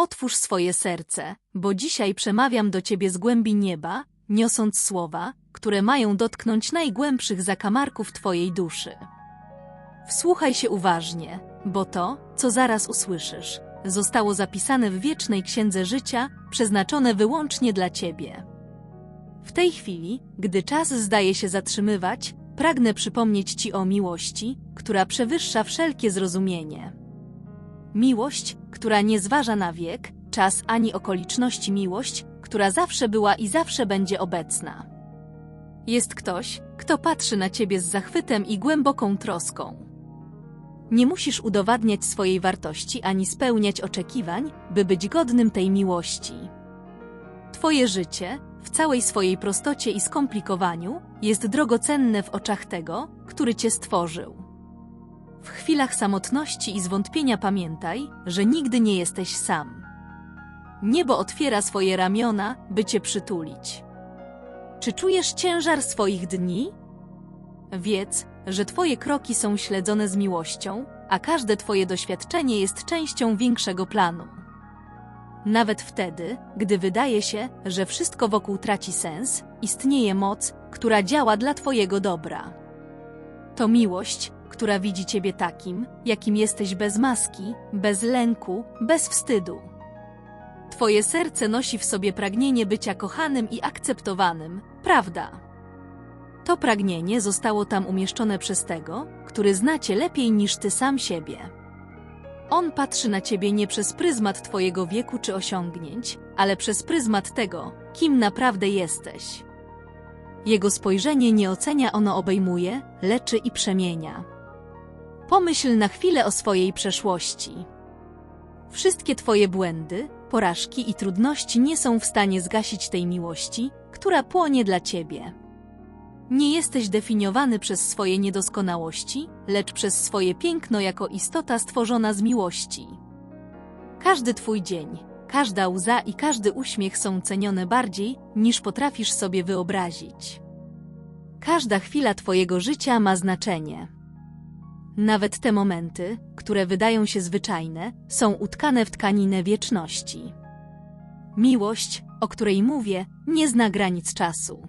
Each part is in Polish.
Otwórz swoje serce, bo dzisiaj przemawiam do ciebie z głębi nieba, niosąc słowa, które mają dotknąć najgłębszych zakamarków twojej duszy. Wsłuchaj się uważnie, bo to, co zaraz usłyszysz, zostało zapisane w wiecznej księdze życia, przeznaczone wyłącznie dla ciebie. W tej chwili, gdy czas zdaje się zatrzymywać, pragnę przypomnieć ci o miłości, która przewyższa wszelkie zrozumienie. Miłość, która nie zważa na wiek, czas ani okoliczności, miłość, która zawsze była i zawsze będzie obecna. Jest ktoś, kto patrzy na ciebie z zachwytem i głęboką troską. Nie musisz udowadniać swojej wartości ani spełniać oczekiwań, by być godnym tej miłości. Twoje życie, w całej swojej prostocie i skomplikowaniu, jest drogocenne w oczach tego, który cię stworzył. W chwilach samotności i zwątpienia pamiętaj, że nigdy nie jesteś sam. Niebo otwiera swoje ramiona, by cię przytulić. Czy czujesz ciężar swoich dni? Wiedz, że Twoje kroki są śledzone z miłością, a każde Twoje doświadczenie jest częścią większego planu. Nawet wtedy, gdy wydaje się, że wszystko wokół traci sens, istnieje moc, która działa dla Twojego dobra. To miłość, która widzi Ciebie takim, jakim jesteś bez maski, bez lęku, bez wstydu. Twoje serce nosi w sobie pragnienie bycia kochanym i akceptowanym, prawda? To pragnienie zostało tam umieszczone przez tego, który zna cię lepiej niż ty sam siebie. On patrzy na ciebie nie przez pryzmat twojego wieku czy osiągnięć, ale przez pryzmat tego, kim naprawdę jesteś. Jego spojrzenie nie ocenia, ono obejmuje, leczy i przemienia. Pomyśl na chwilę o swojej przeszłości. Wszystkie twoje błędy, porażki i trudności nie są w stanie zgasić tej miłości, która płonie dla ciebie. Nie jesteś definiowany przez swoje niedoskonałości, lecz przez swoje piękno jako istota stworzona z miłości. Każdy Twój dzień, każda łza i każdy uśmiech są cenione bardziej, niż potrafisz sobie wyobrazić. Każda chwila Twojego życia ma znaczenie. Nawet te momenty, które wydają się zwyczajne, są utkane w tkaninę wieczności. Miłość, o której mówię, nie zna granic czasu.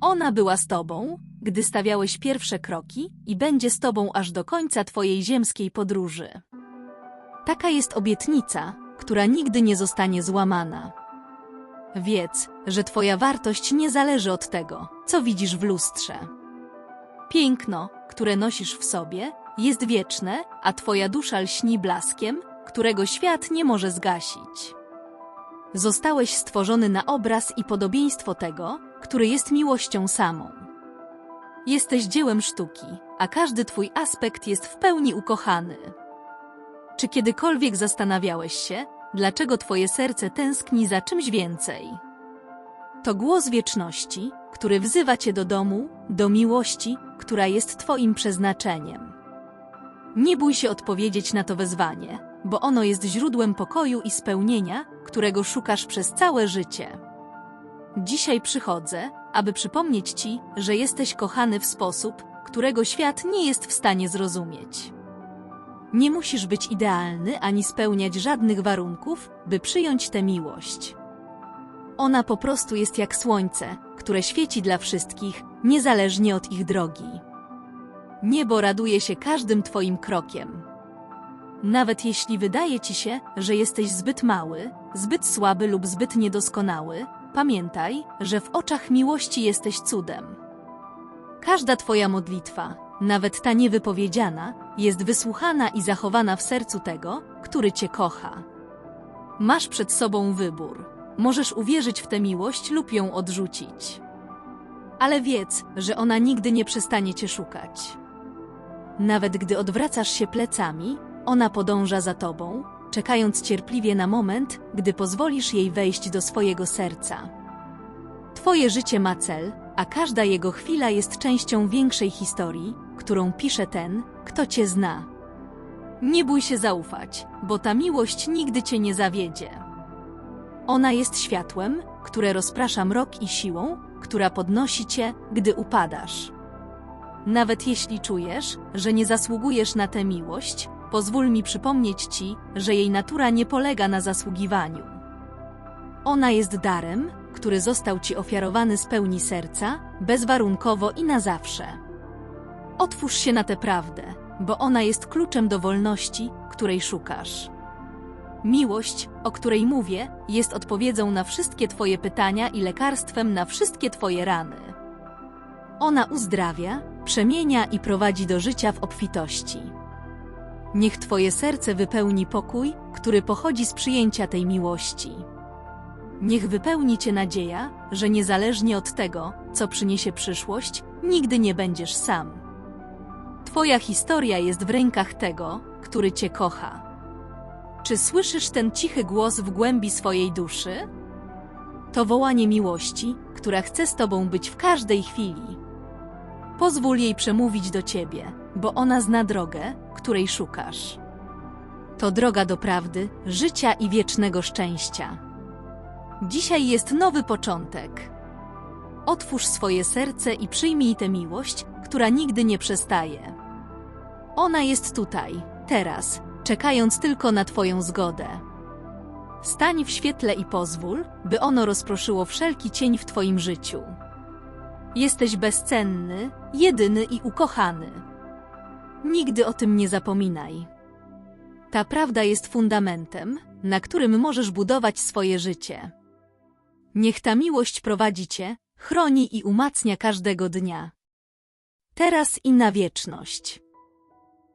Ona była z tobą, gdy stawiałeś pierwsze kroki i będzie z tobą aż do końca twojej ziemskiej podróży. Taka jest obietnica, która nigdy nie zostanie złamana. Wiedz, że twoja wartość nie zależy od tego, co widzisz w lustrze. Piękno, które nosisz w sobie, jest wieczne, a twoja dusza lśni blaskiem, którego świat nie może zgasić. Zostałeś stworzony na obraz i podobieństwo tego, który jest miłością samą. Jesteś dziełem sztuki, a każdy twój aspekt jest w pełni ukochany. Czy kiedykolwiek zastanawiałeś się, dlaczego twoje serce tęskni za czymś więcej? To głos wieczności, który wzywa cię do domu, do miłości, która jest twoim przeznaczeniem. Nie bój się odpowiedzieć na to wezwanie, bo ono jest źródłem pokoju i spełnienia, którego szukasz przez całe życie. Dzisiaj przychodzę, aby przypomnieć Ci, że jesteś kochany w sposób, którego świat nie jest w stanie zrozumieć. Nie musisz być idealny ani spełniać żadnych warunków, by przyjąć tę miłość. Ona po prostu jest jak słońce, które świeci dla wszystkich, niezależnie od ich drogi. Niebo raduje się każdym Twoim krokiem. Nawet jeśli wydaje Ci się, że jesteś zbyt mały, zbyt słaby lub zbyt niedoskonały, Pamiętaj, że w oczach miłości jesteś cudem. Każda Twoja modlitwa, nawet ta niewypowiedziana, jest wysłuchana i zachowana w sercu tego, który Cię kocha. Masz przed sobą wybór. Możesz uwierzyć w tę miłość lub ją odrzucić. Ale wiedz, że ona nigdy nie przestanie Cię szukać. Nawet gdy odwracasz się plecami, ona podąża za Tobą, czekając cierpliwie na moment, gdy pozwolisz jej wejść do swojego serca. Twoje życie ma cel, a każda jego chwila jest częścią większej historii, którą pisze ten, kto cię zna. Nie bój się zaufać, bo ta miłość nigdy cię nie zawiedzie. Ona jest światłem, które rozprasza mrok i siłą, która podnosi cię, gdy upadasz. Nawet jeśli czujesz, że nie zasługujesz na tę miłość, pozwól mi przypomnieć ci, że jej natura nie polega na zasługiwaniu. Ona jest darem, który został ci ofiarowany z pełni serca, bezwarunkowo i na zawsze. Otwórz się na tę prawdę, bo ona jest kluczem do wolności, której szukasz. Miłość, o której mówię, jest odpowiedzią na wszystkie Twoje pytania i lekarstwem na wszystkie Twoje rany. Ona uzdrawia, przemienia i prowadzi do życia w obfitości. Niech Twoje serce wypełni pokój, który pochodzi z przyjęcia tej miłości. Niech wypełni Cię nadzieja, że niezależnie od tego, co przyniesie przyszłość, nigdy nie będziesz sam. Twoja historia jest w rękach tego, który Cię kocha. Czy słyszysz ten cichy głos w głębi swojej duszy? To wołanie miłości, która chce z Tobą być w każdej chwili. Pozwól jej przemówić do Ciebie, bo ona zna drogę, której szukasz. To droga do prawdy, życia i wiecznego szczęścia. Dzisiaj jest nowy początek. Otwórz swoje serce i przyjmij tę miłość, która nigdy nie przestaje. Ona jest tutaj, teraz, czekając tylko na Twoją zgodę. Stań w świetle i pozwól, by ono rozproszyło wszelki cień w Twoim życiu. Jesteś bezcenny, jedyny i ukochany. Nigdy o tym nie zapominaj. Ta prawda jest fundamentem, na którym możesz budować swoje życie. Niech ta miłość prowadzi Cię, chroni i umacnia każdego dnia. Teraz i na wieczność.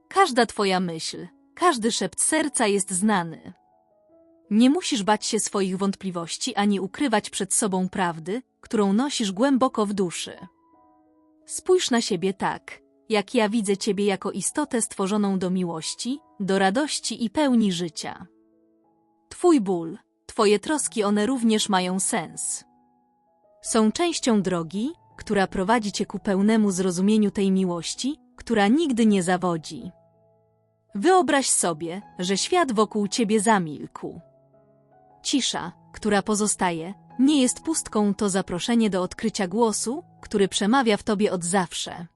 Każda Twoja myśl, każdy szept serca jest znany. Nie musisz bać się swoich wątpliwości ani ukrywać przed sobą prawdy, którą nosisz głęboko w duszy. Spójrz na siebie tak, jak ja widzę Ciebie jako istotę stworzoną do miłości, do radości i pełni życia. Twój ból, Twoje troski one również mają sens. Są częścią drogi, która prowadzi Cię ku pełnemu zrozumieniu tej miłości, która nigdy nie zawodzi. Wyobraź sobie, że świat wokół Ciebie zamilkł. Cisza, która pozostaje, nie jest pustką, to zaproszenie do odkrycia głosu, który przemawia w Tobie od zawsze.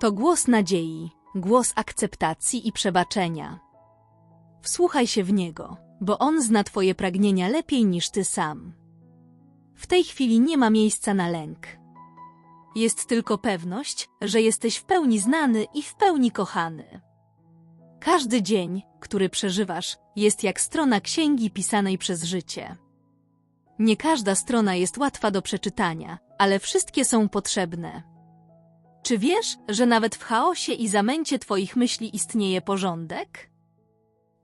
To głos nadziei, głos akceptacji i przebaczenia. Wsłuchaj się w niego, bo on zna Twoje pragnienia lepiej niż Ty sam. W tej chwili nie ma miejsca na lęk. Jest tylko pewność, że jesteś w pełni znany i w pełni kochany. Każdy dzień, który przeżywasz, jest jak strona księgi pisanej przez życie. Nie każda strona jest łatwa do przeczytania, ale wszystkie są potrzebne. Czy wiesz, że nawet w chaosie i zamęcie Twoich myśli istnieje porządek?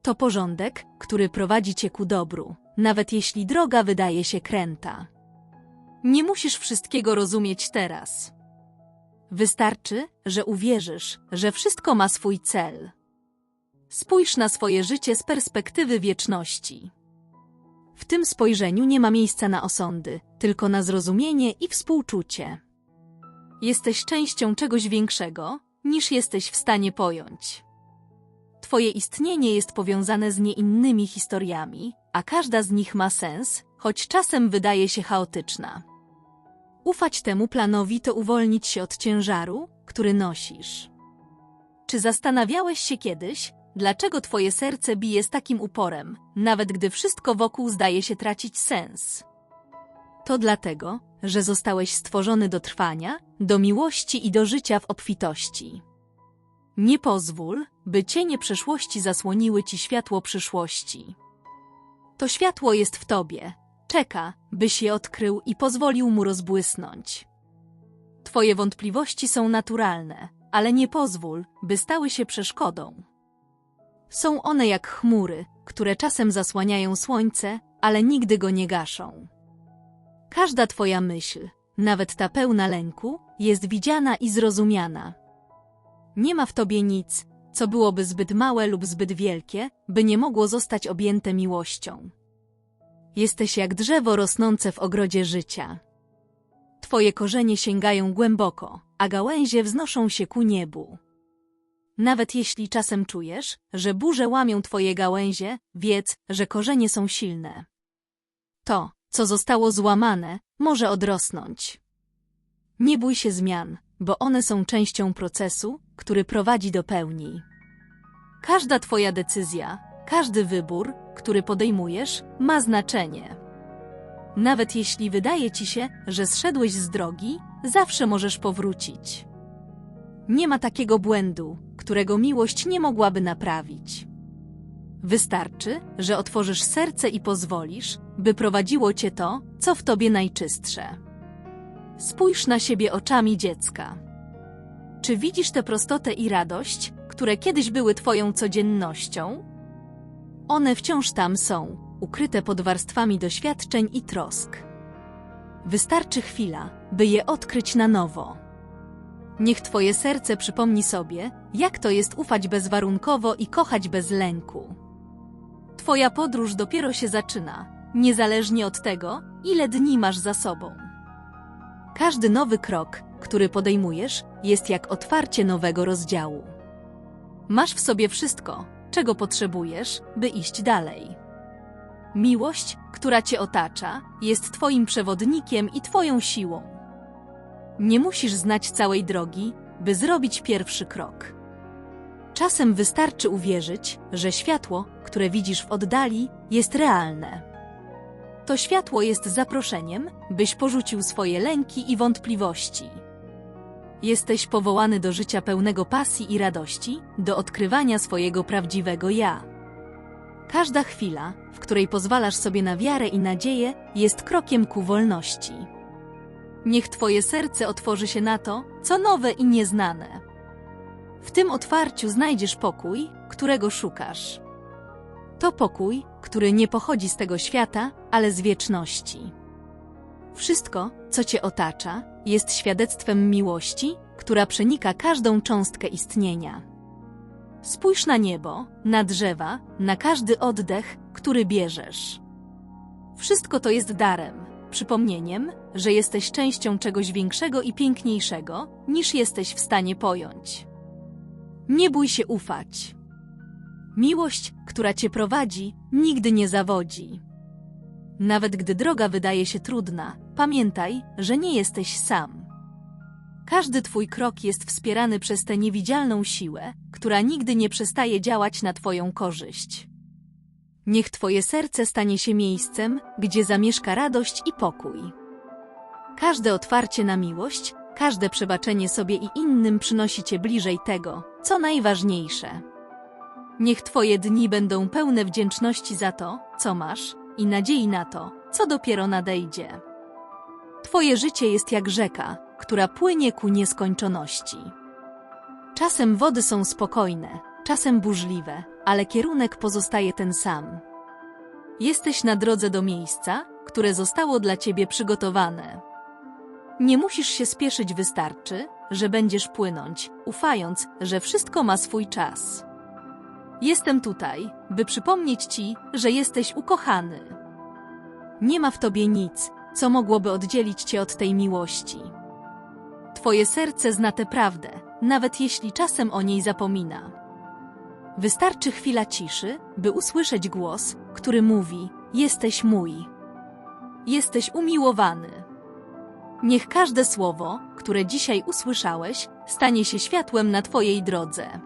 To porządek, który prowadzi Cię ku dobru, nawet jeśli droga wydaje się kręta. Nie musisz wszystkiego rozumieć teraz. Wystarczy, że uwierzysz, że wszystko ma swój cel. Spójrz na swoje życie z perspektywy wieczności. W tym spojrzeniu nie ma miejsca na osądy, tylko na zrozumienie i współczucie. Jesteś częścią czegoś większego, niż jesteś w stanie pojąć. Twoje istnienie jest powiązane z nieinnymi historiami, a każda z nich ma sens, choć czasem wydaje się chaotyczna. Ufać temu planowi to uwolnić się od ciężaru, który nosisz. Czy zastanawiałeś się kiedyś, dlaczego twoje serce bije z takim uporem, nawet gdy wszystko wokół zdaje się tracić sens? To dlatego, że zostałeś stworzony do trwania, do miłości i do życia w obfitości. Nie pozwól, by cienie przeszłości zasłoniły ci światło przyszłości. To światło jest w tobie, czeka, byś je odkrył i pozwolił mu rozbłysnąć. Twoje wątpliwości są naturalne, ale nie pozwól, by stały się przeszkodą. Są one jak chmury, które czasem zasłaniają słońce, ale nigdy go nie gaszą. Każda Twoja myśl, nawet ta pełna lęku, jest widziana i zrozumiana. Nie ma w Tobie nic, co byłoby zbyt małe lub zbyt wielkie, by nie mogło zostać objęte miłością. Jesteś jak drzewo rosnące w ogrodzie życia. Twoje korzenie sięgają głęboko, a gałęzie wznoszą się ku niebu. Nawet jeśli czasem czujesz, że burze łamią twoje gałęzie, wiedz, że korzenie są silne. To, co zostało złamane, może odrosnąć. Nie bój się zmian, bo one są częścią procesu, który prowadzi do pełni. Każda Twoja decyzja, każdy wybór, który podejmujesz, ma znaczenie. Nawet jeśli wydaje Ci się, że zszedłeś z drogi, zawsze możesz powrócić. Nie ma takiego błędu, którego miłość nie mogłaby naprawić. Wystarczy, że otworzysz serce i pozwolisz, by prowadziło cię to, co w tobie najczystsze. Spójrz na siebie oczami dziecka. Czy widzisz tę prostotę i radość, które kiedyś były twoją codziennością? One wciąż tam są, ukryte pod warstwami doświadczeń i trosk. Wystarczy chwila, by je odkryć na nowo. Niech Twoje serce przypomni sobie, jak to jest ufać bezwarunkowo i kochać bez lęku. Twoja podróż dopiero się zaczyna, niezależnie od tego, ile dni masz za sobą. Każdy nowy krok, który podejmujesz, jest jak otwarcie nowego rozdziału. Masz w sobie wszystko, czego potrzebujesz, by iść dalej. Miłość, która cię otacza, jest Twoim przewodnikiem i Twoją siłą. Nie musisz znać całej drogi, by zrobić pierwszy krok. Czasem wystarczy uwierzyć, że światło, które widzisz w oddali, jest realne. To światło jest zaproszeniem, byś porzucił swoje lęki i wątpliwości. Jesteś powołany do życia pełnego pasji i radości, do odkrywania swojego prawdziwego ja. Każda chwila, w której pozwalasz sobie na wiarę i nadzieję, jest krokiem ku wolności. Niech Twoje serce otworzy się na to, co nowe i nieznane. W tym otwarciu znajdziesz pokój, którego szukasz. To pokój, który nie pochodzi z tego świata, ale z wieczności. Wszystko, co cię otacza, jest świadectwem miłości, która przenika każdą cząstkę istnienia. Spójrz na niebo, na drzewa, na każdy oddech, który bierzesz. Wszystko to jest darem, przypomnieniem, że jesteś częścią czegoś większego i piękniejszego, niż jesteś w stanie pojąć. Nie bój się ufać. Miłość, która cię prowadzi, nigdy nie zawodzi. Nawet gdy droga wydaje się trudna, pamiętaj, że nie jesteś sam. Każdy twój krok jest wspierany przez tę niewidzialną siłę, która nigdy nie przestaje działać na twoją korzyść. Niech twoje serce stanie się miejscem, gdzie zamieszka radość i pokój. Każde otwarcie na miłość, każde przebaczenie sobie i innym przynosi cię bliżej tego, co najważniejsze. Niech Twoje dni będą pełne wdzięczności za to, co masz, i nadziei na to, co dopiero nadejdzie. Twoje życie jest jak rzeka, która płynie ku nieskończoności. Czasem wody są spokojne, czasem burzliwe, ale kierunek pozostaje ten sam. Jesteś na drodze do miejsca, które zostało dla Ciebie przygotowane. Nie musisz się spieszyć, wystarczy, że będziesz płynąć, ufając, że wszystko ma swój czas. Jestem tutaj, by przypomnieć Ci, że jesteś ukochany. Nie ma w Tobie nic, co mogłoby oddzielić Cię od tej miłości. Twoje serce zna tę prawdę, nawet jeśli czasem o niej zapomina. Wystarczy chwila ciszy, by usłyszeć głos, który mówi: Jesteś mój. Jesteś umiłowany. Niech każde słowo, które dzisiaj usłyszałeś, stanie się światłem na Twojej drodze.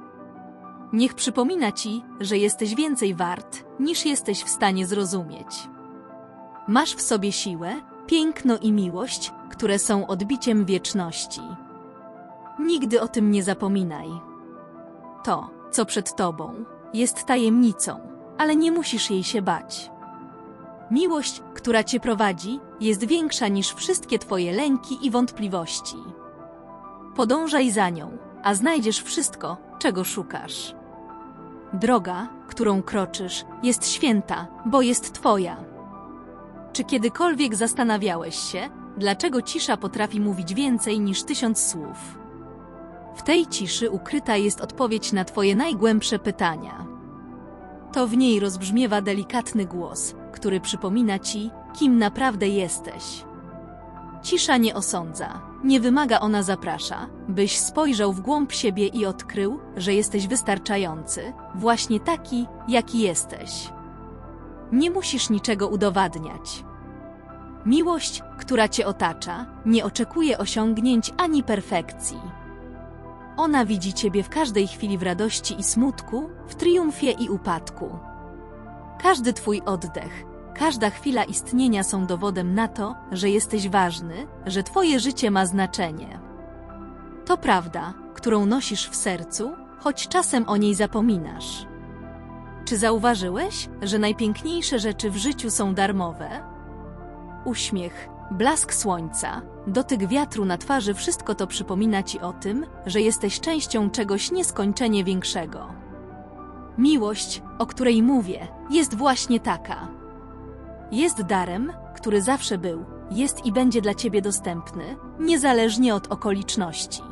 Niech przypomina Ci, że jesteś więcej wart, niż jesteś w stanie zrozumieć. Masz w sobie siłę, piękno i miłość, które są odbiciem wieczności. Nigdy o tym nie zapominaj. To, co przed Tobą, jest tajemnicą, ale nie musisz jej się bać. Miłość, która Cię prowadzi, jest większa niż wszystkie Twoje lęki i wątpliwości. Podążaj za nią, a znajdziesz wszystko, czego szukasz. Droga, którą kroczysz, jest święta, bo jest Twoja. Czy kiedykolwiek zastanawiałeś się, dlaczego cisza potrafi mówić więcej niż tysiąc słów? W tej ciszy ukryta jest odpowiedź na Twoje najgłębsze pytania. To w niej rozbrzmiewa delikatny głos, który przypomina Ci, kim naprawdę jesteś. Cisza nie osądza, nie wymaga ona zaprasza, byś spojrzał w głąb siebie i odkrył, że jesteś wystarczający, właśnie taki, jaki jesteś. Nie musisz niczego udowadniać. Miłość, która cię otacza, nie oczekuje osiągnięć ani perfekcji. Ona widzi ciebie w każdej chwili w radości i smutku, w triumfie i upadku. Każdy twój oddech, każda chwila istnienia są dowodem na to, że jesteś ważny, że twoje życie ma znaczenie. To prawda, którą nosisz w sercu, choć czasem o niej zapominasz. Czy zauważyłeś, że najpiękniejsze rzeczy w życiu są darmowe? Uśmiech, blask słońca, dotyk wiatru na twarzy, wszystko to przypomina ci o tym, że jesteś częścią czegoś nieskończenie większego. Miłość, o której mówię, jest właśnie taka. Jest darem, który zawsze był, jest i będzie dla ciebie dostępny, niezależnie od okoliczności.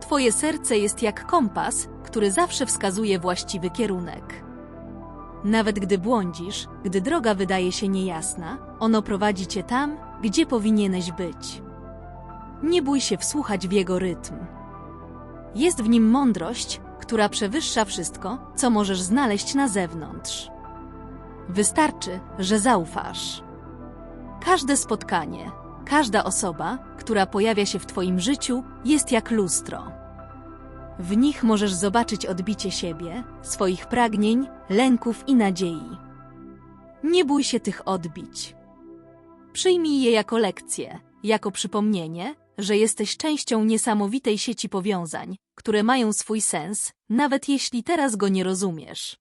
Twoje serce jest jak kompas, który zawsze wskazuje właściwy kierunek. Nawet gdy błądzisz, gdy droga wydaje się niejasna, ono prowadzi cię tam, gdzie powinieneś być. Nie bój się wsłuchać w jego rytm. Jest w nim mądrość, która przewyższa wszystko, co możesz znaleźć na zewnątrz. Wystarczy, że zaufasz. Każde spotkanie, każda osoba, która pojawia się w Twoim życiu, jest jak lustro. W nich możesz zobaczyć odbicie siebie, swoich pragnień, lęków i nadziei. Nie bój się tych odbić. Przyjmij je jako lekcję, jako przypomnienie, że jesteś częścią niesamowitej sieci powiązań, które mają swój sens, nawet jeśli teraz go nie rozumiesz.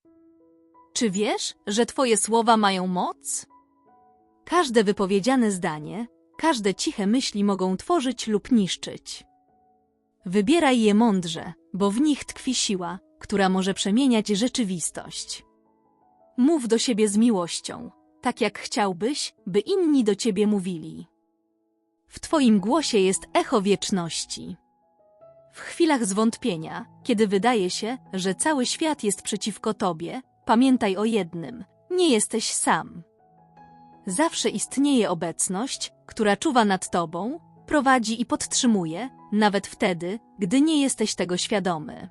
Czy wiesz, że Twoje słowa mają moc? Każde wypowiedziane zdanie, każde ciche myśli mogą tworzyć lub niszczyć. Wybieraj je mądrze, bo w nich tkwi siła, która może przemieniać rzeczywistość. Mów do siebie z miłością, tak jak chciałbyś, by inni do ciebie mówili. W Twoim głosie jest echo wieczności. W chwilach zwątpienia, kiedy wydaje się, że cały świat jest przeciwko Tobie, pamiętaj o jednym: nie jesteś sam. Zawsze istnieje obecność, która czuwa nad Tobą, prowadzi i podtrzymuje, nawet wtedy, gdy nie jesteś tego świadomy.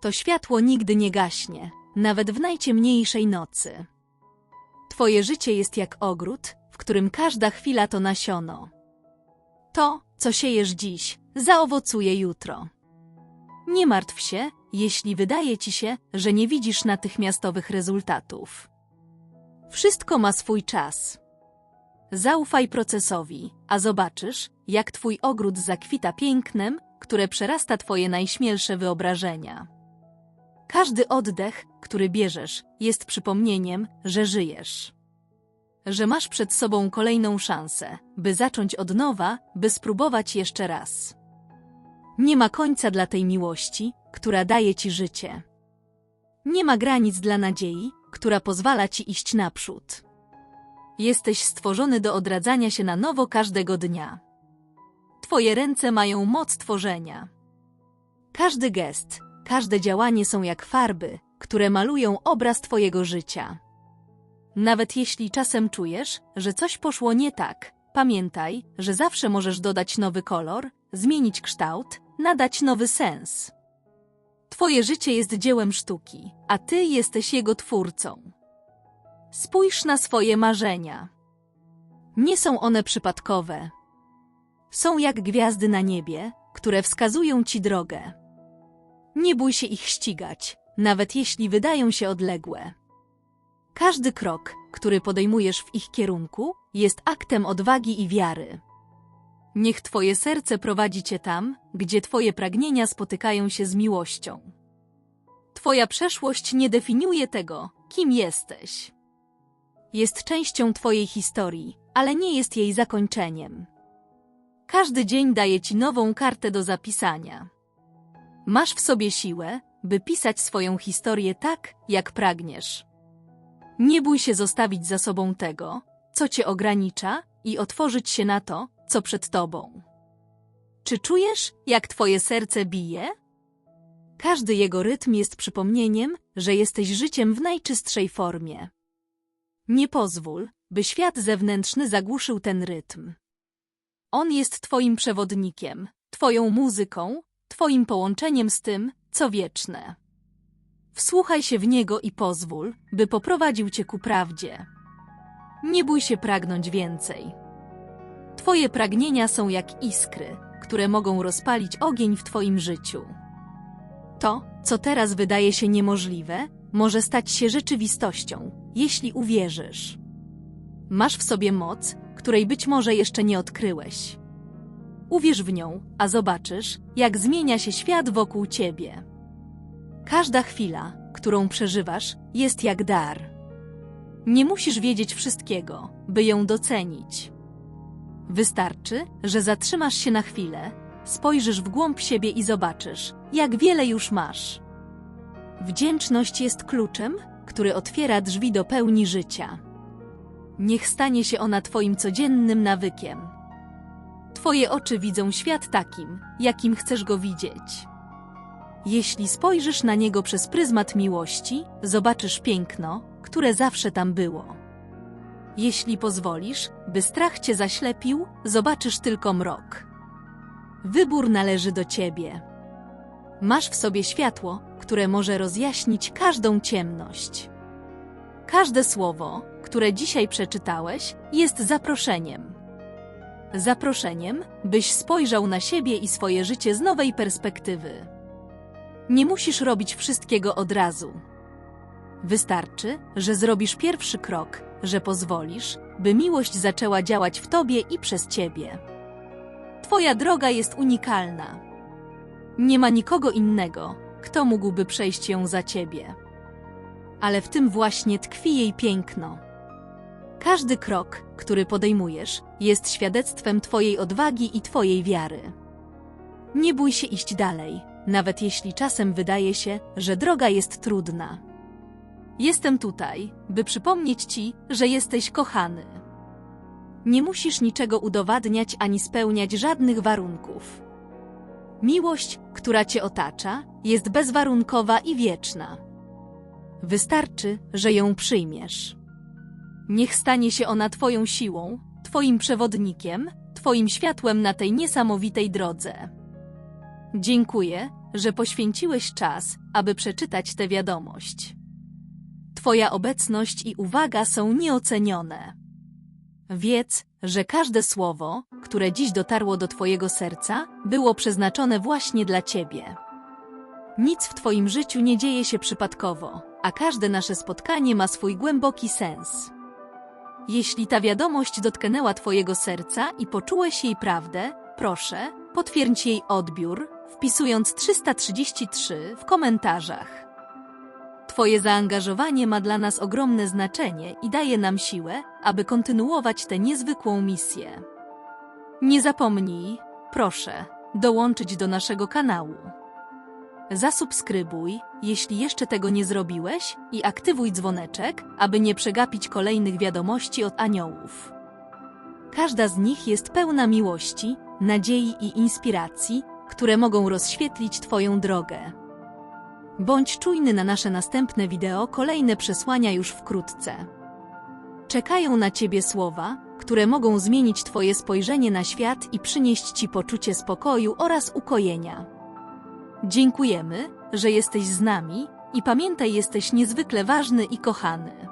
To światło nigdy nie gaśnie, nawet w najciemniejszej nocy. Twoje życie jest jak ogród, w którym każda chwila to nasiono. To, co siejesz dziś, zaowocuje jutro. Nie martw się, jeśli wydaje ci się, że nie widzisz natychmiastowych rezultatów. Wszystko ma swój czas. Zaufaj procesowi, a zobaczysz, jak twój ogród zakwita pięknem, które przerasta twoje najśmielsze wyobrażenia. Każdy oddech, który bierzesz, jest przypomnieniem, że żyjesz. Że masz przed sobą kolejną szansę, by zacząć od nowa, by spróbować jeszcze raz. Nie ma końca dla tej miłości, która daje ci życie. Nie ma granic dla nadziei, która pozwala ci iść naprzód. Jesteś stworzony do odradzania się na nowo każdego dnia. Twoje ręce mają moc tworzenia. Każdy gest, każde działanie są jak farby, które malują obraz Twojego życia. Nawet jeśli czasem czujesz, że coś poszło nie tak, pamiętaj, że zawsze możesz dodać nowy kolor, zmienić kształt, nadać nowy sens. Twoje życie jest dziełem sztuki, a Ty jesteś jego twórcą. Spójrz na swoje marzenia. Nie są one przypadkowe. Są jak gwiazdy na niebie, które wskazują ci drogę. Nie bój się ich ścigać, nawet jeśli wydają się odległe. Każdy krok, który podejmujesz w ich kierunku, jest aktem odwagi i wiary. Niech Twoje serce prowadzi Cię tam, gdzie Twoje pragnienia spotykają się z miłością. Twoja przeszłość nie definiuje tego, kim jesteś. Jest częścią Twojej historii, ale nie jest jej zakończeniem. Każdy dzień daje Ci nową kartę do zapisania. Masz w sobie siłę, by pisać swoją historię tak, jak pragniesz. Nie bój się zostawić za sobą tego, co Cię ogranicza i otworzyć się na to, co przed Tobą. Czy czujesz, jak Twoje serce bije? Każdy jego rytm jest przypomnieniem, że jesteś życiem w najczystszej formie. Nie pozwól, by świat zewnętrzny zagłuszył ten rytm. On jest Twoim przewodnikiem, Twoją muzyką, Twoim połączeniem z tym, co wieczne. Wsłuchaj się w niego i pozwól, by poprowadził Cię ku prawdzie. Nie bój się pragnąć więcej. Twoje pragnienia są jak iskry, które mogą rozpalić ogień w Twoim życiu. To, co teraz wydaje się niemożliwe, może stać się rzeczywistością, jeśli uwierzysz. Masz w sobie moc, której być może jeszcze nie odkryłeś. Uwierz w nią, a zobaczysz, jak zmienia się świat wokół ciebie. Każda chwila, którą przeżywasz, jest jak dar. Nie musisz wiedzieć wszystkiego, by ją docenić. Wystarczy, że zatrzymasz się na chwilę, spojrzysz w głąb siebie i zobaczysz, jak wiele już masz. Wdzięczność jest kluczem, który otwiera drzwi do pełni życia. Niech stanie się ona Twoim codziennym nawykiem. Twoje oczy widzą świat takim, jakim chcesz go widzieć. Jeśli spojrzysz na niego przez pryzmat miłości, zobaczysz piękno, które zawsze tam było. Jeśli pozwolisz, by strach cię zaślepił, zobaczysz tylko mrok. Wybór należy do ciebie. Masz w sobie światło, które może rozjaśnić każdą ciemność. Każde słowo, które dzisiaj przeczytałeś, jest zaproszeniem. Zaproszeniem, byś spojrzał na siebie i swoje życie z nowej perspektywy. Nie musisz robić wszystkiego od razu. Wystarczy, że zrobisz pierwszy krok, że pozwolisz, by miłość zaczęła działać w tobie i przez ciebie. Twoja droga jest unikalna. Nie ma nikogo innego, kto mógłby przejść ją za ciebie. Ale w tym właśnie tkwi jej piękno. Każdy krok, który podejmujesz, jest świadectwem Twojej odwagi i Twojej wiary. Nie bój się iść dalej, nawet jeśli czasem wydaje się, że droga jest trudna. Jestem tutaj, by przypomnieć Ci, że jesteś kochany. Nie musisz niczego udowadniać ani spełniać żadnych warunków. Miłość, która Cię otacza, jest bezwarunkowa i wieczna. Wystarczy, że ją przyjmiesz. Niech stanie się ona Twoją siłą, Twoim przewodnikiem, Twoim światłem na tej niesamowitej drodze. Dziękuję, że poświęciłeś czas, aby przeczytać tę wiadomość. Twoja obecność i uwaga są nieocenione. Wiedz, że każde słowo, które dziś dotarło do Twojego serca, było przeznaczone właśnie dla Ciebie. Nic w Twoim życiu nie dzieje się przypadkowo, a każde nasze spotkanie ma swój głęboki sens. Jeśli ta wiadomość dotknęła Twojego serca i poczułeś jej prawdę, proszę, potwierdź jej odbiór, wpisując 333 w komentarzach. Twoje zaangażowanie ma dla nas ogromne znaczenie i daje nam siłę, aby kontynuować tę niezwykłą misję. Nie zapomnij, proszę, dołączyć do naszego kanału. Zasubskrybuj, jeśli jeszcze tego nie zrobiłeś, i aktywuj dzwoneczek, aby nie przegapić kolejnych wiadomości od aniołów. Każda z nich jest pełna miłości, nadziei i inspiracji, które mogą rozświetlić Twoją drogę. Bądź czujny na nasze następne wideo, kolejne przesłania już wkrótce. Czekają na Ciebie słowa, które mogą zmienić Twoje spojrzenie na świat i przynieść Ci poczucie spokoju oraz ukojenia. Dziękujemy, że jesteś z nami i pamiętaj, jesteś niezwykle ważny i kochany.